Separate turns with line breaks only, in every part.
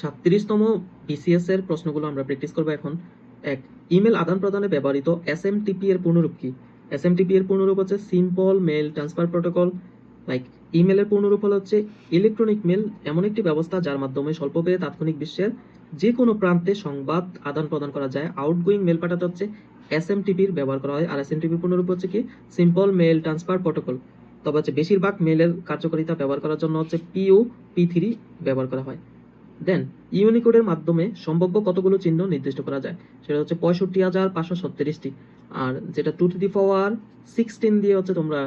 সাতত্রিশতম BCS এর প্রশ্নগুলো আমরা প্র্যাকটিস করব এখন। এক ইমেল আদান প্রদানে ব্যবহৃত এস এম টিপি এর পূর্ণরূপ কি? এসএমটিপি এর পূর্ণরূপ হচ্ছে simple mail transfer protocol like ইমেলের পূর্ণরূপ হলো হচ্ছে ইলেকট্রনিক মেল এমন একটি ব্যবস্থা যার মাধ্যমে স্বল্প ব্যয়ে তাৎক্ষণিক বিশ্বের যে কোনো প্রান্তে সংবাদ আদান প্রদান করা যায়। আউটগোয়িং মেল পাঠাতে হচ্ছে এসএমটিপির ব্যবহার করা হয়। আর এসএমটিপির পূর্ণরূপ হচ্ছে কি? সিম্পল মেল ট্রান্সফার প্রোটোকল তবে হচ্ছে বেশিরভাগ মেলের কার্যকারিতা ব্যবহার করার জন্য হচ্ছে পিও পি থ্রি ব্যবহার করা হয়। দেন, ইউনিকোডের মাধ্যমে সম্ভাব্য কতগুলো চিহ্ন নির্দিষ্ট করা যায়? সেটা হচ্ছে পঁয়ষট্টি হাজার পাঁচশো ছত্রিশটি। আর যেটা two to the power sixteen দিয়ে হচ্ছে তোমরা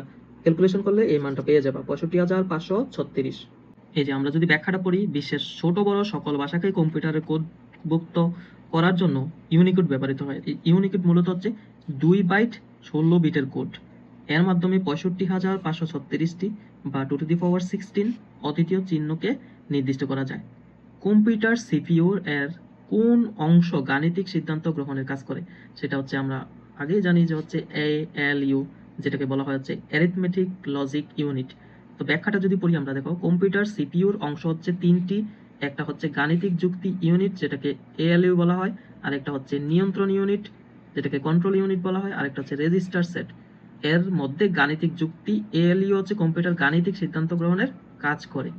ক্যালকুলেশন করলে এই মানটা পেয়ে যাবা, পঁয়ষট্টি হাজার পাঁচশো ছত্রিশ। এই যে আমরা যদি ব্যাখ্যাটা পড়ি, বিশ্বের ছোট বড় সকল ভাষাকে কম্পিউটারে কোডভুক্ত করার জন্য ইউনিকোড ব্যবহৃত হয়। ইউনিকোড মূলত হচ্ছে দুই বাইট ষোলো বিটের কোড। এর মাধ্যমে পঁয়ষট্টি হাজার পাঁচশো ছত্রিশটি বা two to the power sixteen অদ্বিতীয় চিহ্নকে নির্দিষ্ট করা যায়। কম্পিউটার সিপিইউ এর কোন অংশ গাণিতিক সিদ্ধান্ত গ্রহণের কাজ করে? সেটা হচ্ছে আমরা আগেই জানি যে হচ্ছে এ এল ইউ যেটাকে বলা হয় হচ্ছে অ্যারিথমেটিক লজিক ইউনিট তো ব্যাখ্যাটা যদি পড়ি আমরা, দেখো, কম্পিউটার সিপিইউর অংশ হচ্ছে তিনটি। একটা হচ্ছে গাণিতিক যুক্তি ইউনিট যেটাকে এএলইউ বলা হয়, আর একটা হচ্ছে নিয়ন্ত্রণ ইউনিট যেটাকে কন্ট্রোল ইউনিট বলা হয়, আর একটা হচ্ছে রেজিস্টার সেট এর মধ্যে গাণিতিক যুক্তি এএলইউ হচ্ছে কম্পিউটার গাণিতিক সিদ্ধান্ত গ্রহণের কাজ করে।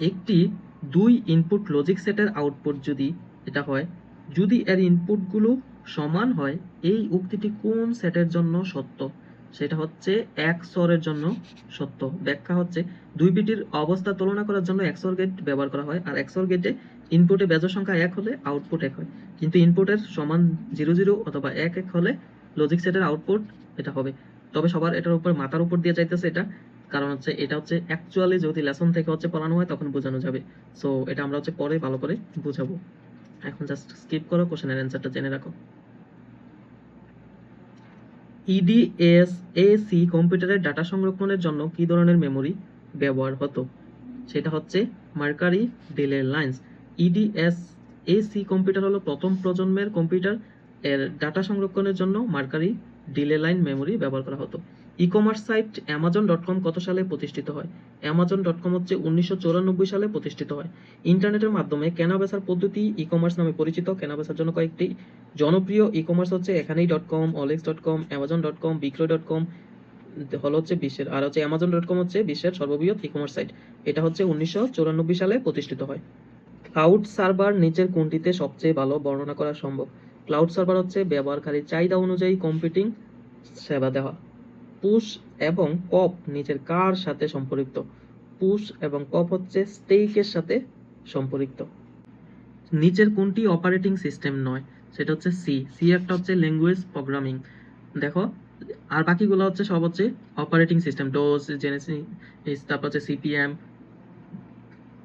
একটি দুই ইনপুট লজিক সেটের আউটপুট যদি এটা হয়, যদি এর ইনপুটগুলো সমান হয়, এই উক্তিটি কোন সেটের জন্য সত্য? সেটা হচ্ছে এক এর জন্য সত্য। ব্যাখ্যা হচ্ছে, দুই বিটির অবস্থা তুলনা করার জন্য XOR গেট ব্যবহার করা হয়, আর XOR গেটে ইনপুটে বেজোড় সংখ্যা এক হলে আউটপুট এক হয়। কিন্তু ইনপুটের সমান জিরো জিরো অথবা এক এক হলে লজিক সেটের আউটপুট এটা হবে। তবে সবার এটার উপর, মাথার উপর দিয়ে যাইতেছে এটা। কারণ হচ্ছে, এটা হচ্ছে অ্যাকচুয়ালি যদি লেসন থেকে হচ্ছে পড়ানো হয়, তখন বোঝানো যাবে। সো এটা আমরা হচ্ছে পরে ভালো করে বুঝাবো। এখন জাস্ট স্কিপ করো কোশ্চেনের অ্যান্সারটা জেনে রাখো। ইডিএস এসি কম্পিউটারের ডাটা সংরক্ষণের জন্য কি ধরনের মেমরি ব্যবহার হতো? সেটা হচ্ছে mercury delay lines EDSAC computer হলো প্রথম প্রজন্মের কম্পিউটার এর ডাটা সংরক্ষণের জন্য মার্কারি ডিলে লাইন মেমরি ব্যবহার করা হতো। E commerce site Amazon dot com কত সালে প্রতিষ্ঠিত হয়? অ্যামাজন ডট কম হচ্ছে উনিশশো সালে প্রতিষ্ঠিত হয়। ইন্টারনেটের মাধ্যমে কেনাবেচার পদ্ধতি ই কমার্স নামে পরিচিত। কেনাবেচার জন্য কয়েকটি জনপ্রিয় ই কমার্স হচ্ছে এখানেই dot com OLX dot com Amazon dot com Bikroy dot com হল হচ্ছে বিশ্বের, আর হচ্ছে অ্যামাজন ডট কম হচ্ছে বিশ্বের সর্ববৃহৎ ই কমার্স সাইট এটা হচ্ছে উনিশশো সালে প্রতিষ্ঠিত হয়। ক্লাউড সার্ভার নিচের কোনটিতে সবচেয়ে ভালো বর্ণনা করা সম্ভব? ক্লাউড সার্ভার হচ্ছে ব্যবহারকারীর চাহিদা অনুযায়ী কম্পিউটিং সেবা দেওয়া। পুশ এবং পপ নিচের কার সাথে সম্পর্কিত। পুশ এবং পপ হচ্ছে স্টেকের সাথে সম্পর্কিত। নিচের কোনটি অপারেটিং সিস্টেম নয়, সেটা হচ্ছে সি সি একটা হচ্ছে ল্যাঙ্গুয়েজ প্রোগ্রামিং দেখো, আর বাকিগুলো হচ্ছে সব হচ্ছে অপারেটিং সিস্টেম ডোজ জেনেসিস তারপর হচ্ছে সিপিএম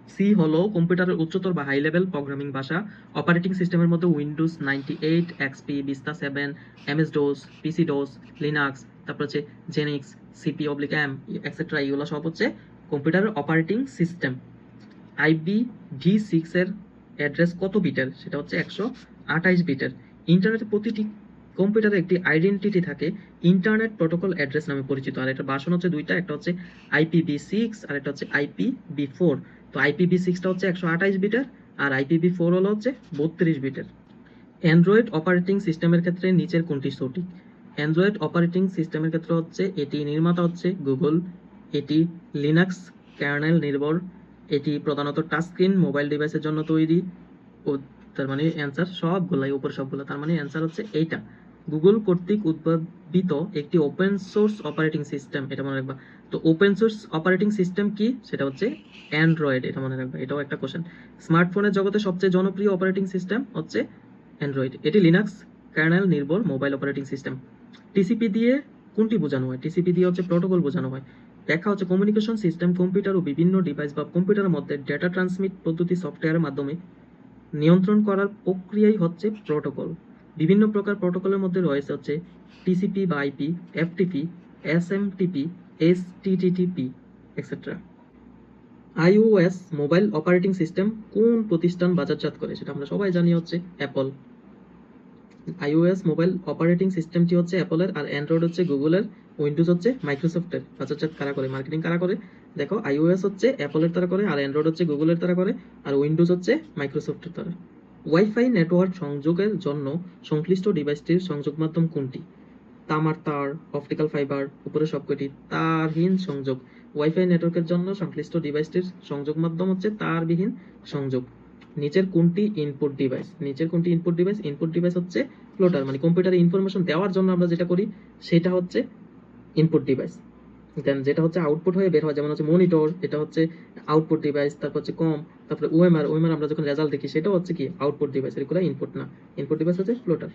সি হলো কম্পিউটারের উচ্চতর বা হাই লেভেল প্রোগ্রামিং ভাষা। অপারেটিং সিস্টেমের মধ্যে Windows ninety eight XP Vista seven MS DOS PC DOS Linux তারপর হচ্ছে Xenix CP oblique M etcetera এগুলো সব হচ্ছে কম্পিউটারের operating system IP v six এর অ্যাড্রেস কত বিটের সেটা হচ্ছে একশো আঠাইশ বিটের ইন্টারনেটের প্রতিটি কম্পিউটারে একটি আইডেন্টিটি থাকে। ইন্টারনেট প্রোটোকল অ্যাড্রেস নামে পরিচিত। আর এটা বাসন হচ্ছে দুইটা, একটা হচ্ছে আইপিভি সিক্স আর একটা হচ্ছে আইপিভি ফোর তো আইপিভি সিক্সটা হচ্ছে একশো আঠাইশ বিটের আর আইপিভি ফোর হলো হচ্ছে বত্রিশ বিটের। অ্যান্ড্রয়েড অপারেটিং সিস্টেমের ক্ষেত্রে নিচের কোনটি সঠিক? অ্যান্ড্রয়েড অপারেটিং সিস্টেমের ক্ষেত্রে হচ্ছে এটি নির্মাতা হচ্ছে গুগল এটি লিনাক্স কার্নেল নির্ভর, এটি প্রধানত টাচ স্ক্রিন মোবাইল ডিভাইসের জন্য তৈরি ও তার মানে অ্যান্সার সবগুলাই, উপর সবগুলো, তার মানে অ্যান্সার হচ্ছে এইটা। গুগল কর্তৃক উদ্ভাবিত একটি ওপেন সোর্স অপারেটিং সিস্টেম এটা মনে রাখবা। তো ওপেন সোর্স অপারেটিং সিস্টেম কি? সেটা হচ্ছে অ্যান্ড্রয়েড এটা মনে রাখবা এটাও একটা কোশ্চেন স্মার্টফোনের জগতে সবচেয়ে জনপ্রিয় অপারেটিং সিস্টেম হচ্ছে অ্যান্ড্রয়েড এটি লিনাক্স কার্নেল নির্ভর মোবাইল অপারেটিং সিস্টেম টিসিপি দিয়ে কোনটি বোঝানো হয়? টিসিপি দিয়ে হচ্ছে প্রোটোকল বোঝানো হয়। দেখা হচ্ছে কমিউনিকেশন সিস্টেম কম্পিউটার ও বিভিন্ন ডিভাইস বা কম্পিউটারের মধ্যে ডেটা ট্রান্সমিট পদ্ধতি সফটওয়্যারের মাধ্যমে নিয়ন্ত্রণ করার প্রক্রিয়াই হচ্ছে প্রোটোকল বিভিন্ন প্রকার প্রোটোকলের মধ্যে রয়েছে হচ্ছে টিসিপি বা IP FTP SMTP HTTP etcetera iOS mobile operating system কোন প্রতিষ্ঠান বাজারজাত করে? সেটা আমরা সবাই জানি হচ্ছে অ্যাপল আইওএস মোবাইল অপারেটিং সিস্টেমটি হচ্ছে অ্যাপলের আর অ্যান্ড্রয়েড হচ্ছে গুগলের উইন্ডোজ হচ্ছে মাইক্রোসফটের বাজারজাত কারা করে? মার্কেটিং কারা করে? দেখো আইওএস হচ্ছে অ্যাপলের দ্বারা করে, আর অ্যান্ড্রয়েড হচ্ছে গুগলের দ্বারা করে, আর উইন্ডোজ হচ্ছে মাইক্রোসফটের দ্বারা। ওয়াইফাই নেটওয়ার্ক সংযোগের জন্য সংশ্লিষ্ট ডিভাইসটির সংযোগ মাধ্যম কোনটি? তামার তার, অপটিক্যাল ফাইবার, উপরে সবকটি তারহীন সংযোগ। ওয়াইফাই নেটওয়ার্কের জন্য সংশ্লিষ্ট ডিভাইসটির সংযোগ মাধ্যম হচ্ছে তারবিহীন সংযোগ। নিচের কোনটি ইনপুট ডিভাইস নিচের কোনটি ইনপুট ডিভাইস ইনপুট ডিভাইস হচ্ছে ফ্লোটার মানে কম্পিউটারে ইনফরমেশন দেওয়ার জন্য আমরা যেটা করি, সেটা হচ্ছে ইনপুট ডিভাইস দেন যেটা হচ্ছে আউটপুট হয়ে বের হয়, যেমন হচ্ছে মনিটর এটা হচ্ছে আউটপুট ডিভাইস তারপর হচ্ছে কম তারপরে ওএমআর ওএমআর আমরা যখন রেজাল্ট দেখি, সেটাও হচ্ছে কি আউটপুট ডিভাইস এগুলো ইনপুট না। ইনপুট ডিভাইস হচ্ছে ফ্লোটার